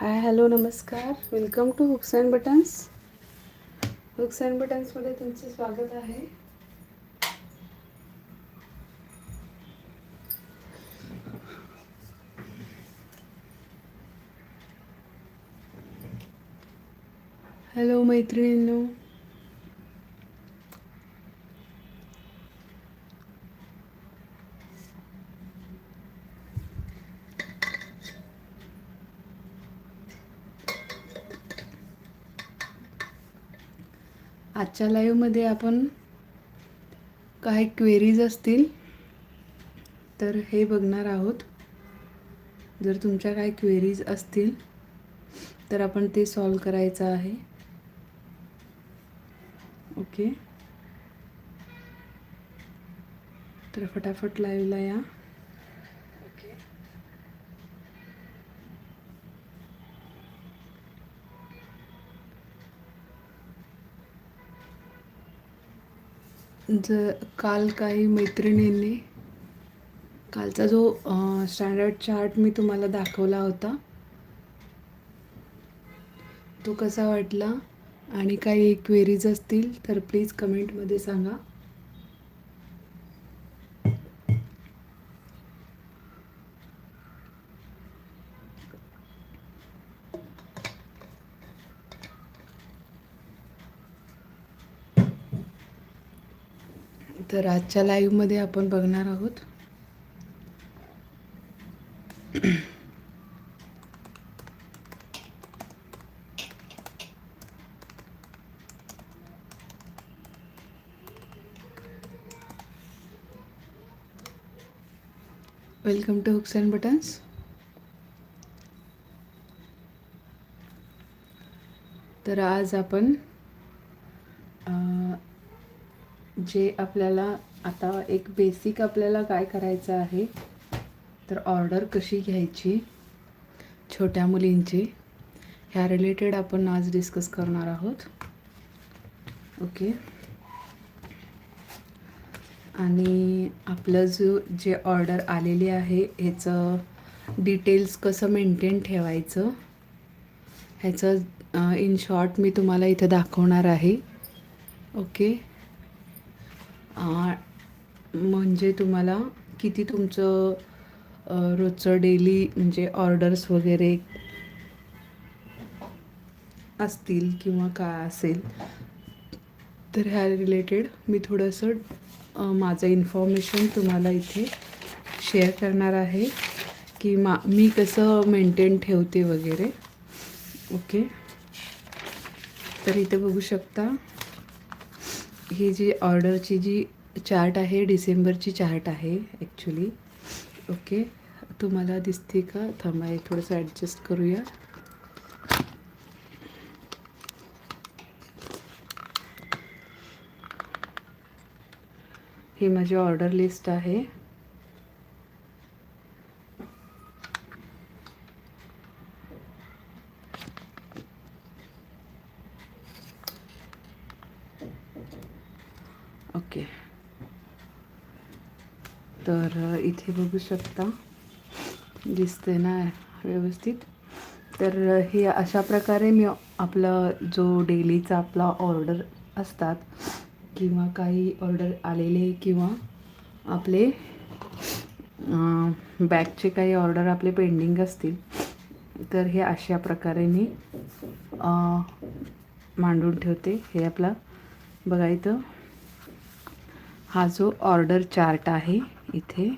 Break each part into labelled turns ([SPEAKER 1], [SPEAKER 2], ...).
[SPEAKER 1] हाय hello नमस्कार. Welcome to hooks and buttons hooks and बटन्समध्ये तुमचे स्वागत आहे. हॅलो मैत्रिणींनो. आजच्या लाईव्हमध्ये आपण काही क्वेरीज असतील तर हे बघणार आहोत. जर तुमच्या काही क्वेरीज असतील तर आपण ते सॉल्व करायचं आहे. ओके तर फटाफट लाईव्हला या. ज काल काही मैत्रिणींनी कालचा जो स्टँडर्ड चार्ट मी तुम्हाला दाखवला होता तो कसा वाटला? आणि काही क्वेरीज असतील तर प्लीज कमेंटमध्ये सांगा. तर आजच्या लाईव्हमध्ये आपण बघणार आहोत. Welcome to hooks and buttons तर आज आपण जे आपल्याला आता एक बेसिक आपल्याला काय करायचं आहे? तर ऑर्डर कशी घ्यायची? छोट्या मुलींची. ह्या रिलेटेड आपण आज डिस्कस करणार आहोत. ओके आणि आपलं जो जे ऑर्डर आलेली आहे ह्याचं डिटेल्स कसं मेंटेन ठेवायचं? ह्याचं इन शॉर्ट मी तुम्हाला इथं दाखवणार आहे. ओके म्हणजे तुम्हाला किती तुमचं रोजचं डेली म्हणजे ऑर्डर्स वगैरे असतील किंवा काय असेल तर ह्या रिलेटेड मी थोडंसं माझं इन्फॉर्मेशन तुम्हाला इथे शेअर करणार आहे. की मा मी कसं मेंटेन ठेवते वगैरे. ओके तर इथे बघू शकता. ही जी ऑर्डरची जी चार्ट आहे डिसेंबरची चार्ट आहे ॲक्च्युली ओके तुम्हाला दिसते का? थांबा एक थोडंसं ॲडजस्ट करूया. ही माझी ऑर्डर लिस्ट आहे ओके तर इथे बघू शकता. दिसते ना व्यवस्थित. तर हे अशा प्रकारे मी आपला जो डेलीचा आपला ऑर्डर असतात किंवा काही ऑर्डर आलेले किंवा आपले बॅगचे काही ऑर्डर आपले पेंडिंग असतील तर हे अशा प्रकारे मी मांडून ठेवते. हे आपला बघा इथं. हा जो ऑर्डर चार्ट आहे इथे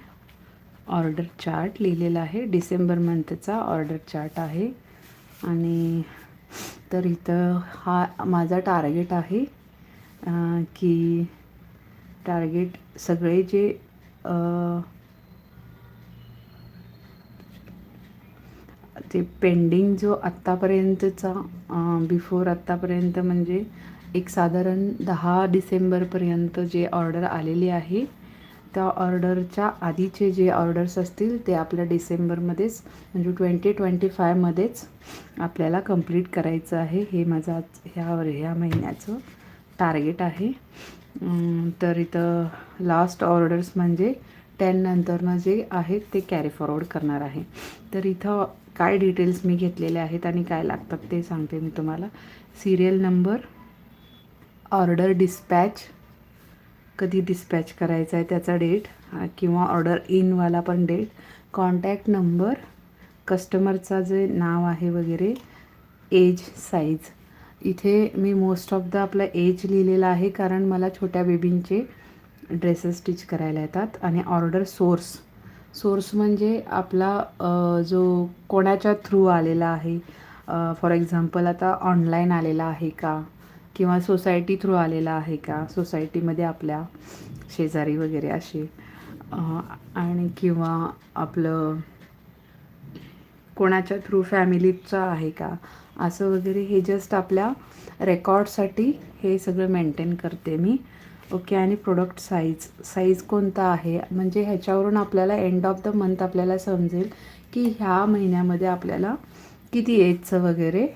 [SPEAKER 1] ऑर्डर चार्ट लिहिलेला आहे. डिसेंबर मंथचा ऑर्डर चार्ट आहे. आणि तर इथं हा माझा टार्गेट आहे की टार्गेट सगळे जे ते पेंडिंग जो आत्तापर्यंतचा बिफोर आत्तापर्यंत म्हणजे एक साधारण दहा डिसेंबरपर्यंत जे ऑर्डर आलेली आहे त्या ऑर्डरच्या आधीचे जे ऑर्डर्स असतील ते आपल्या डिसेंबरमध्येच म्हणजे ट्वेंटी ट्वेंटी फायमध्येच आपल्याला कंप्लीट करायचं आहे. हे माझं ह्या ह्या महिन्याचं टार्गेट आहे. तर इथं लास्ट ऑर्डर्स म्हणजे टेननंतरनं जे आहेत ते कॅरी फॉरवर्ड करणार आहे. तर इथं काय डिटेल्स मी घेतलेले आहेत आणि काय लागतात ते सांगते मी तुम्हाला. सिरियल नंबर ऑर्डर डिस्पॅच कधी डिस्पॅच करायचा आहे त्याचा डेट किंवा ऑर्डर इनवाला पण डेट कॉन्टॅक्ट नंबर कस्टमरचा जे नाव आहे वगैरे एज साईज इथे मी मोस्ट ऑफ द आपला एज लिहिलेला आहे कारण मला छोट्या बेबींचे ड्रेसेस स्टिच करायला येतात आणि ऑर्डर सोर्स सोर्स म्हणजे आपला जो कोणाच्या थ्रू आलेला आहे. फॉर एक्झाम्पल आता ऑनलाईन आलेला आहे का? किंवा सोसायटी थ्रू आलेला आहे का? सोसायटीमध्ये आपल्या शेजारी वगैरे असे आणि किंवा आपलं कोणाच्या थ्रू फॅमिलीचं आहे का? असं वगैरे हे जस्ट आपल्या रेकॉर्डसाठी हे सगळं मेंटेन करते मी. ओके आणि प्रोडक्ट साईज साईज कोणता आहे? म्हणजे ह्याच्यावरून आपल्याला एंड ऑफ द मंथ आपल्याला समजेल की ह्या महिन्यामध्ये आपल्याला किती एजचं वगैरे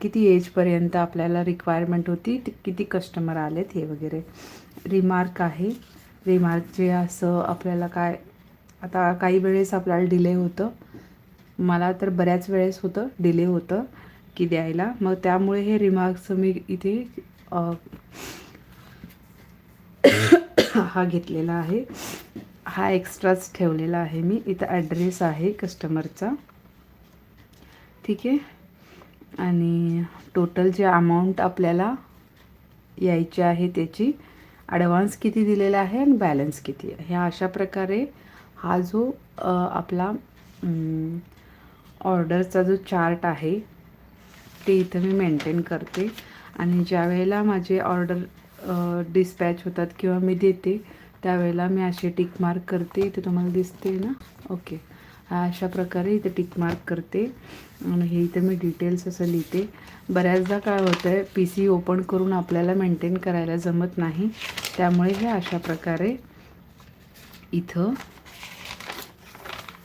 [SPEAKER 1] किती एजपर्यंत आपल्याला रिक्वायरमेंट होती? ती- किती कस्टमर आलेत हे वगैरे? रिमार्क आहे. रिमार्क जे असं आपल्याला काय आता काही वेळेस आपल्याला डिले होतं. मला तर बऱ्याच वेळेस होतं डिले होतं की द्यायला. मग त्यामुळे हे रिमार्क्स मी इथे हा घेतलेला आहे. हा एक्स्ट्राच ठेवलेला आहे मी. इथं ॲड्रेस आहे कस्टमरचा ठीक आहे? आणि टोटल जे अमाऊंट आपल्याला यायची आहे त्याची ॲडव्हान्स किती दिलेला आहे आणि बॅलन्स किती आहे. ह्या अशा प्रकारे हा जो आपला ऑर्डरचा जो चार्ट आहे ते इथं मी मेंटेन करते. आणि ज्या वेळेला माझे ऑर्डर डिस्पॅच होतात किंवा मी देते त्यावेळेला मी असे टिक मार्क करते. इथे तुम्हाला दिसते ना? ओके अशा प्रकारे इथे टिक मार्क करते. आणि हे इथं मी डिटेल्स असं लिहिते. बऱ्याचदा काय होतं आहे पी सी ओपन करून आपल्याला मेंटेन करायला जमत नाही. त्यामुळे हे अशा प्रकारे इथं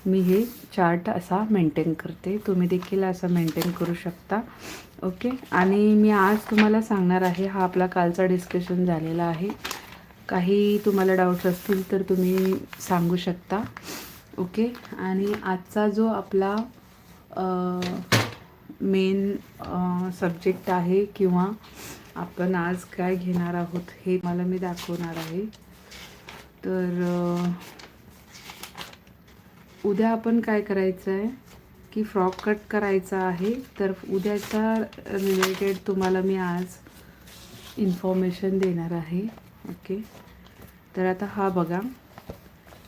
[SPEAKER 1] मी हे चार्ट असा मेंटेन करते. तुम्ही देखील असा मेंटेन करू शकता. ओके? आणि मी आज तुम्हाला सांगणार आहे हा आपला कालचा डिस्कशन झालेला आहे. काही तुम्हाला डाऊट्स असतील तर तुम्ही सांगू शकता. ओके? आणि आजचा जो आपला मेन सब्जेक्ट आहे किंवा आपण आज काय घेणार आहोत हे मला मी दाखवणार आहे. तर उद्या आपण काय करायचं आहे की फ्रॉक कट करायचा आहे तर उद्याच्या रिलेटेड तुम्हाला मी आज इन्फॉर्मेशन देणार आहे. ओके? तर आता हा बघा.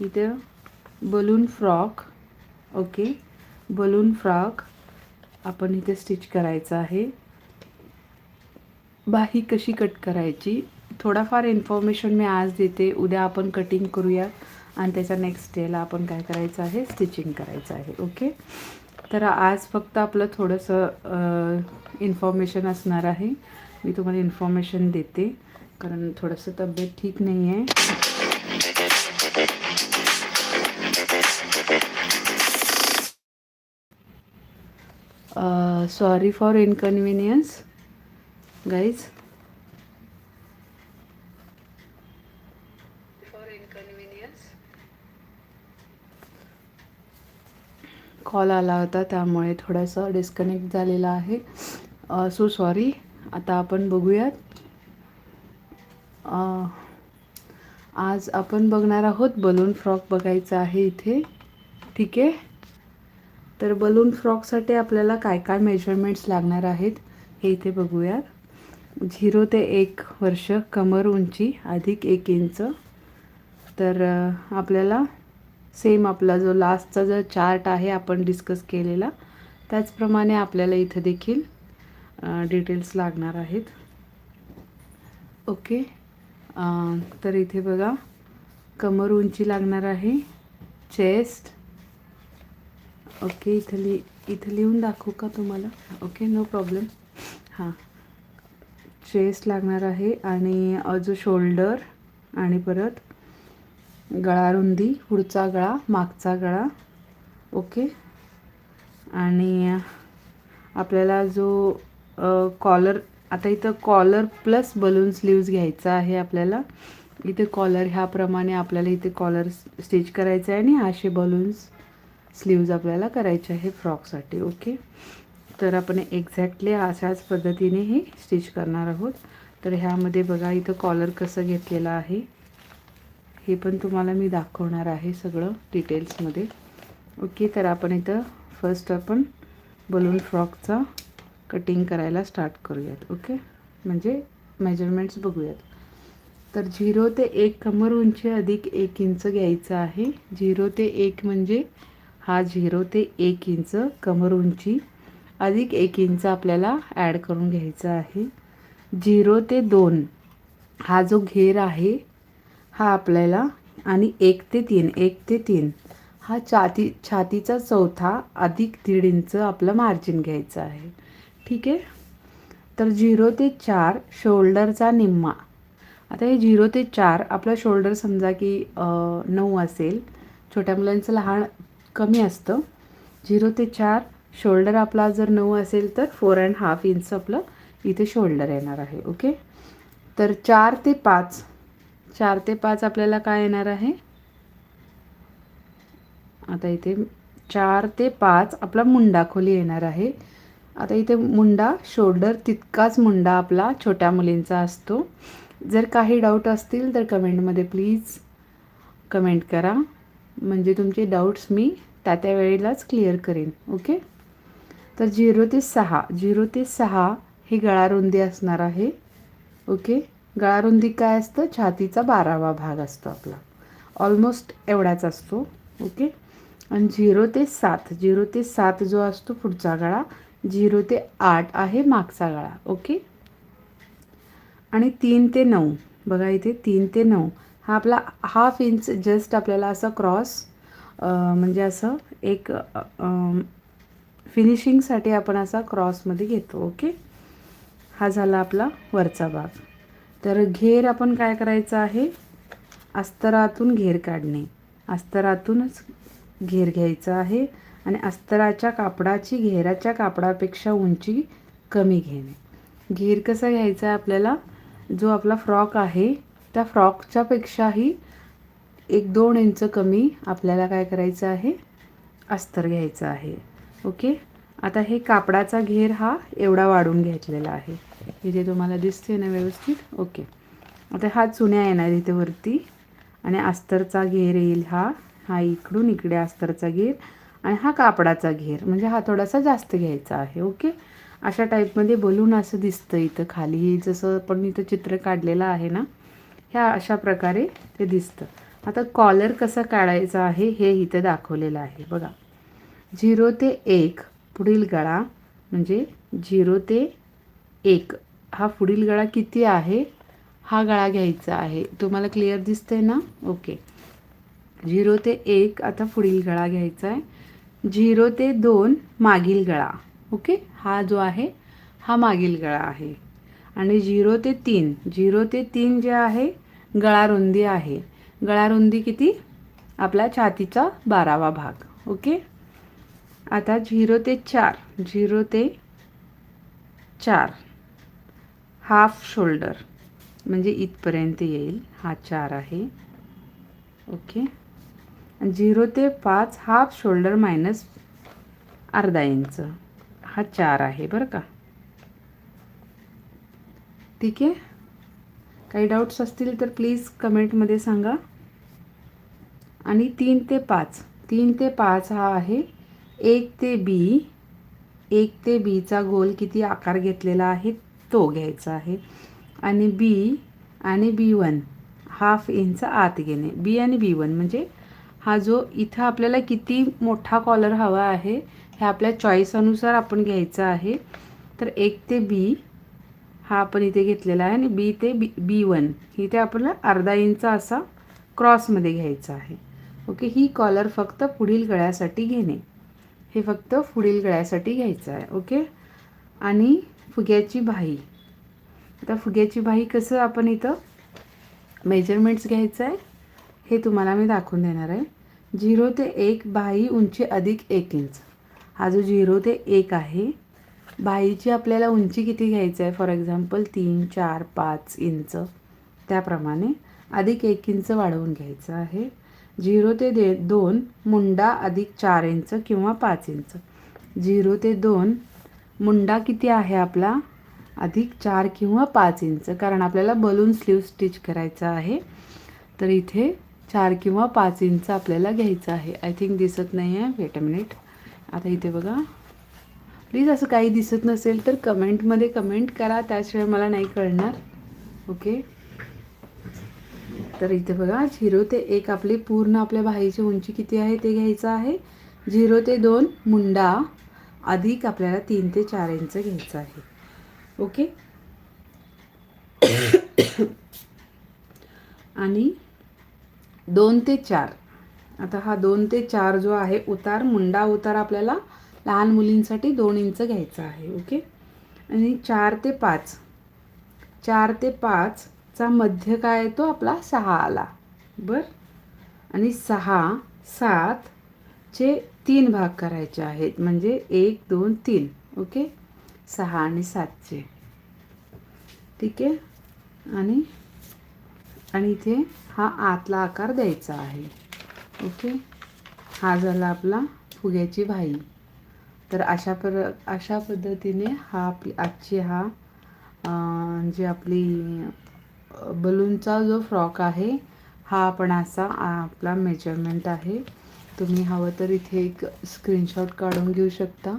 [SPEAKER 1] इथे balloon frock okay. Balloon frock आपण इथे स्टिच करायचं आहे. बाही कशी कट करायची? थोडाफार इन्फॉर्मेशन मी आज देते. उद्या आपण कटिंग करूया. आणि त्याच्या नेक्स्ट डेला आपण काय करायचं आहे? स्टिचिंग करायचं आहे. ओके? तर आज फक्त आपलं थोडंसं इन्फॉर्मेशन असणार आहे. मी तुम्हाला इन्फॉर्मेशन देते. कारण थोडंसं तब्येत ठीक नाही आहे sorry for inconvenience inconvenience call आला होता त्यामुळे थोडंसं डिस्कनेक्ट झालेला आहे. सो सॉरी आता आपण बघूयात. अ, आज आपण बघणार आहोत बलून फ्रॉक बघायचा आहे इथे. ठीक आहे? तर बलून फ्रॉकसाठी आपल्याला काय काय मेजरमेंट्स लागणार आहेत हे इथे बघूयात. झिरो ते एक वर्ष कमर उंची अधिक एक इंच. तर आपल्याला सेम आपला जो लास्टचा जो चार्ट आहे आपण डिस्कस केलेला त्याचप्रमाणे आपल्याला इथं देखील डिटेल्स लागणार आहेत. ओके तर इथे बघा कमर उंची लागणार आहे चेस्ट ओके इथं लि इथं लिहून दाखवू का तुम्हाला? ओके नो प्रॉब्लेम हां. चेस्ट लागणार आहे आणि अजून शोल्डर आणि परत गळा रुंदी पुढचा गळा मागचा गळा. ओके. आणि आपल्याला जो कॉलर आता इथं कॉलर प्लस बलून स्लीव्ज घ्यायचा आहे आपल्याला. इथे कॉलर ह्याप्रमाणे आपल्याला इथे कॉलर स्टिच करायचं आहे आणि असे बलून्स स्लीव्ज आपल्याला करायचे आहे फ्रॉकसाठी ओके? तर आपण एक्झॅक्टली अशाच पद्धतीने हे स्टिच करणार आहोत. तर ह्यामध्ये बघा इथं कॉलर कसं घेतलेलं आहे. हे पण तुम्हाला मी दाखवणार आहे सगळं डिटेल्समध्ये. ओके तर आपण इथं फर्स्ट आपण बलून फ्रॉकचा कटिंग करायला स्टार्ट करूयात ओके? म्हणजे मेजरमेंट्स बघूयात. तर झिरो ते एक कमर उंची अधिक एक इंच घ्यायचं आहे. झिरो ते एक म्हणजे हा झिरो ते एक इंच कमर उंची अधिक एक इंच आपल्याला ॲड करून घ्यायचा आहे. झिरो ते दोन हा जो घेर आहे हा आपल्याला आणि एक ते तीन एक ते तीन हा छाती छातीचा चौथा अधिक दीड इंच आपलं मार्जिन घ्यायचं आहे. ठीक आहे? तर झिरो ते चार शोल्डरचा निम्मा. आता हे झिरो ते चार आपला शोल्डर समजा की नऊ असेल छोट्या मुलांचं लहान कमी असतं. झिरो ते चार शोल्डर आपला जर नऊ असेल तर फोर अँड हाफ इंच आपलं इथे शोल्डर येणार आहे ओके तर चार ते पाच चार ते पाच आपल्याला काय येणार आहे? आता इथे चार ते पाच आपला मुंडा खोली येणार आहे. आता इथे मुंडा शोल्डर तितकाच मुंडा आपला छोट्या मुलींचा असतो. जर काही डाऊट असतील तर कमेंटमध्ये प्लीज कमेंट करा. म्हणजे तुमचे डाऊट्स मी त्या त्या वेळेलाच क्लिअर करेन ओके तर झिरो ते सहा झिरो ते सहा ही गळारुंदी असणार आहे ओके गळारुंदी काय असतं? छातीचा बारावा भाग असतो आपला. ऑलमोस्ट एवढाच असतो ओके आणि झिरो ते सात झिरो ते सात जो असतो पुढचा गळा झिरो ते आठ आहे मागचा गळा ओके आणि तीन ते नऊ बघा इथे तीन ते नऊ. हा आपला हाफ इंच जस्ट आपल्याला असं क्रॉस म्हणजे असं एक फिनिशिंगसाठी आपण असा क्रॉसमध्ये घेतो ओके हा झाला आपला वरचा भाग. तर घेर आपण काय करायचं आहे? अस्तरातून घेर काढणे. अस्तरातूनच घेर घ्यायचा आहे आणि अस्तराच्या कापडाची घेराच्या कापडापेक्षा उंची कमी घेणे. घेर कसा घ्यायचा आहे आपल्याला? जो आपला फ्रॉक आहे त्या फ्रॉकच्यापेक्षाही एक दोन इंच कमी आपल्याला काय करायचं आहे? अस्तर घ्यायचं आहे. ओके? आता हे कापडाचा घेर हा एवढा वाढून घेतलेला आहे. इथे तुम्हाला दिसते ना व्यवस्थित? ओके. आता हा चुन्या येणार इथे वरती आणि अस्तरचा घेर येईल हा. हा इकडून इकडे अस्तरचा घेर आणि हा कापडाचा घेर. म्हणजे हा थोडासा जास्त घ्यायचा आहे. ओके? अशा टाईपमध्ये बलून असं दिसतं इथं खाली. जसं पण इथं चित्र काढलेलं आहे ना ह्या अशा प्रकारे ते दिसतं. आता कॉलर कसा काढायचा आहे हे इथं दाखवलेलं आहे. बघा. झिरो ते एक पुढील गळा म्हणजे झिरो ते एक. हा पुढील गळा किती आहे? हा गळा घ्यायचा आहे. तुम्हाला क्लिअर दिसतंय ना? ओके. झिरो ते एक आता पुढील गळा घ्यायचा आहे. झिरो ते दोन मागील गळा. ओके? हा जो आहे हा मागील गळा आहे. आणि झिरो ते तीन. झिरो ते तीन जे आहे गळारुंदी आहे. गळारुंदी किती? आपला छातीचा बारावा भाग. ओके? आता झिरो ते चार. झिरो ते चार. Half shoulder. म्हणजे इथपर्यंत येईल. हा चार आहे. ओके? झिरो ते पाच हाफ शोल्डर मायनस अर्धा इंच. हा चार आहे बरं का? ठीक आहे? काही डाऊट्स असतील तर प्लीज कमेंटमध्ये सांगा. आणि तीन ते पाच. तीन ते पाच हा आहे. एक ते बी एक ते बीचा गोल किती आकार घेतलेला आहे? तो घ्यायचा आहे. आणि बी आणि बी वन हाफ इंच आत घेणे. बी आणि बी वन म्हणजे हा जो इथं आपल्याला किती मोठा कॉलर हवा आहे हे आपल्या चॉईसनुसार आपण घ्यायचा आहे. तर एक ते बी हा आपण इथे घेतलेला आहे आणि बी ते बी बी वन इथे आपल्याला अर्धा इंच असा क्रॉसमध्ये घ्यायचा आहे. ओके ही कॉलर फक्त पुढील गळ्यासाठी घेणे. हे फक्त पुढील गळ्यासाठी घ्यायचं आहे. ओके आणि फुग्याची भाई आता फुग्याची भाई कसं आपण इथं मेजरमेंट्स घ्यायचं आहे हे तुम्हाला मी दाखवून देणार आहे. झिरो ते एक बाही उंची अधिक एक इंच. हा जो झिरो ते एक आहे बाईची आपल्याला उंची किती घ्यायची आहे? फॉर एक्झाम्पल तीन चार पाच इंच. त्याप्रमाणे अधिक एक इंच वाढवून घ्यायचं आहे. झिरो ते दे दोन मुंडा अधिक चार इंच किंवा पाच इंच. झिरो ते दोन मुंडा किती आहे आपला? अधिक चार किंवा पाच इंच. कारण आपल्याला बलून स्लीव स्टिच करायचं आहे. तर इथे चार किंवा पाच इंच आपल्याला घ्यायचं आहे. आय थिंक दिसत नाही आहे वेट अ मिनिट आता इथे बघा. प्लीज असं काही दिसत नसेल तर कमेंटमध्ये कमेंट करा त्याशिवाय मला नाही कळणार. ओके तर इथे बघा झिरो ते एक आपली पूर्ण आपल्या बाहीची उंची किती आहे ते घ्यायचं आहे. झिरो ते दोन मुंडा. अधिक आपल्याला तीन ते चार इंच घ्यायचं आहे. ओके आणि दोन ते चार. आता हा दोन ते चार जो आहे उतार मुंडा उतार आपल्याला लहान मुलींसाठी दोन इंच घ्यायचा आहे ओके? आणि चार ते पाच. चार ते पाचचा मध्य काय येतो आपला सहा आला बर? आणि सहा सातचे तीन भाग करायचे आहेत म्हणजे एक दोन तीन ओके? सहा आणि सातचे ठीक आहे? आणि आणि इथे हा आतला आकार द्यायचा आहे ओके? हा झाला आपला फुग्याची भाई. तर अशा पर अशा पद्धतीने हा आपली आजची हा जी आपली बलूनचा जो फ्रॉक आहे हा आपण असा आपला मेजरमेंट आहे. तुम्ही हवं तर इथे एक स्क्रीनशॉट काढून घेऊ शकता.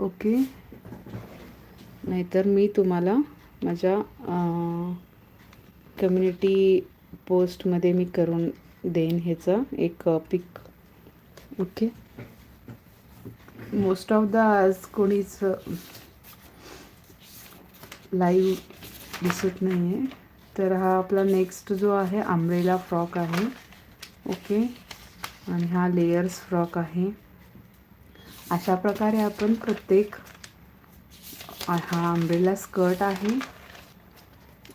[SPEAKER 1] ओके? नाहीतर मी तुम्हाला माझ्या कम्युनिटी पोस्टमध्ये मी करून देईन ह्याचं एक pic. Okay? Most of the आज कोणीच लाईव्ह दिसत नाही आहे तर हा आपला नेक्स्ट जो आहे आंब्रेला फ्रॉक आहे। ओके आणि हा लेयर्स फ्रॉक आहे। अशा प्रकारे आपण प्रत्येक हा आंब्रेला स्कर्ट आहे।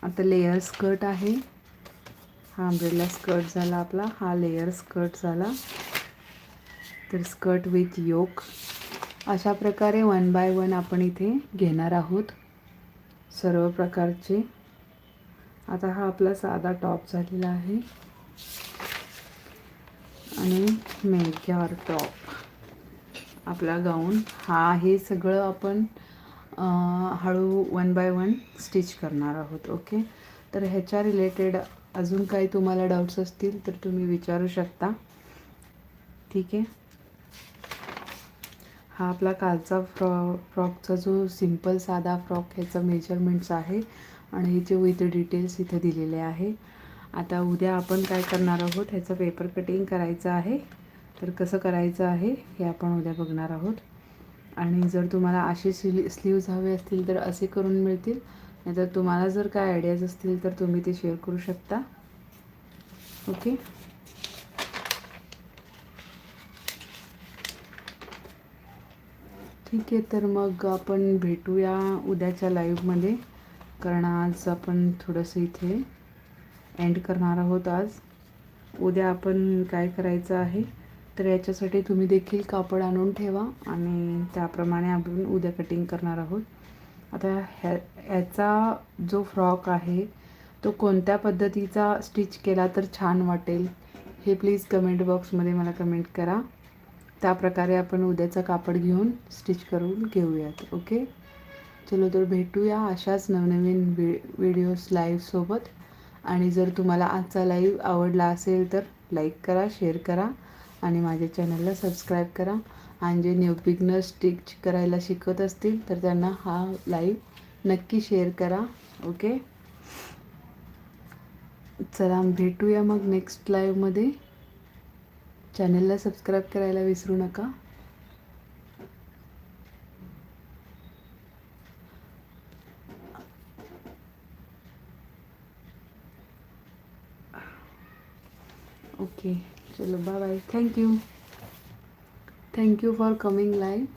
[SPEAKER 1] आता लेयर स्कर्ट आहे। हा आंब्रेला स्कर्ट झाला आपला हा लेयर स्कर्ट झाला। तर स्कर्ट विथ योक अशा प्रकारे वन बाय वन आपण इथे घेणार आहोत. सर्व प्रकारचे. आता हा आपला साधा टॉप झालेला आहे. आणि मेग्यावर टॉप आपला गाऊन हा हे सगळं आपण हळू वन बाय वन स्टिच करणार आहोत ओके तर ह्याच्या रिलेटेड अजून काही तुम्हाला डाऊट्स असतील तर तुम्ही विचारू शकता. ठीक आहे? हा आपला कालचा फ्रॉ फ्रॉकचा जो सिंपल साधा फ्रॉक ह्याचा मेजरमेंट्स आहे आणि ह्याचे विथ डिटेल्स इथे दिलेले आहे. आता उद्या आपण काय करणार आहोत ह्याचं पेपर कटिंग करायचं आहे. तर कसं करायचं आहे हे आपण उद्या बघणार आहोत. आणि जर तुम्हाला असे स्ली स्लीव्ज हवे असतील तर असे करून मिळतील. नाहीतर तुम्हाला जर काय आयडियाज असतील तर तुम्ही ते शेअर करू शकता. ओके? ठीक आहे तर मग आपण भेटूया उद्याच्या लाईव्हमध्ये कारण आज आपण थोडंसं इथे एंड करणार आहोत आज. उद्या आपण काय करायचं आहे तर याच्यासाठी तुम्ही देखील कापड आणून ठेवा आणि त्याप्रमाणे आपण उद्या कटिंग करणार आहोत. आता ह्या ह्याचा जो फ्रॉक आहे तो कोणत्या पद्धतीचा स्टिच केला तर छान वाटेल हे प्लीज कमेंट बॉक्समध्ये मला कमेंट करा. त्याप्रकारे आपण उद्याचं कापड घेऊन स्टिच करून घेऊयात ओके? चलो तर भेटूया अशाच नवनवीन वि व्हिडिओज लाईव्हसोबत आणि जर तुम्हाला आजचा लाईव्ह आवडला असेल तर लाईक करा शेअर करा आणि माझ्या चॅनलला सबस्क्राईब करा. आणि जे न्यू बिगनर स्टिच करायला शिकत असतील तर त्यांना हा लाईव्ह नक्की शेअर करा ओके? चला भेटूया मग नेक्स्ट लाईव्हमध्ये चॅनलला सबस्क्राईब करायला विसरू नका. ओके चलो bye bye thank you thank you for coming live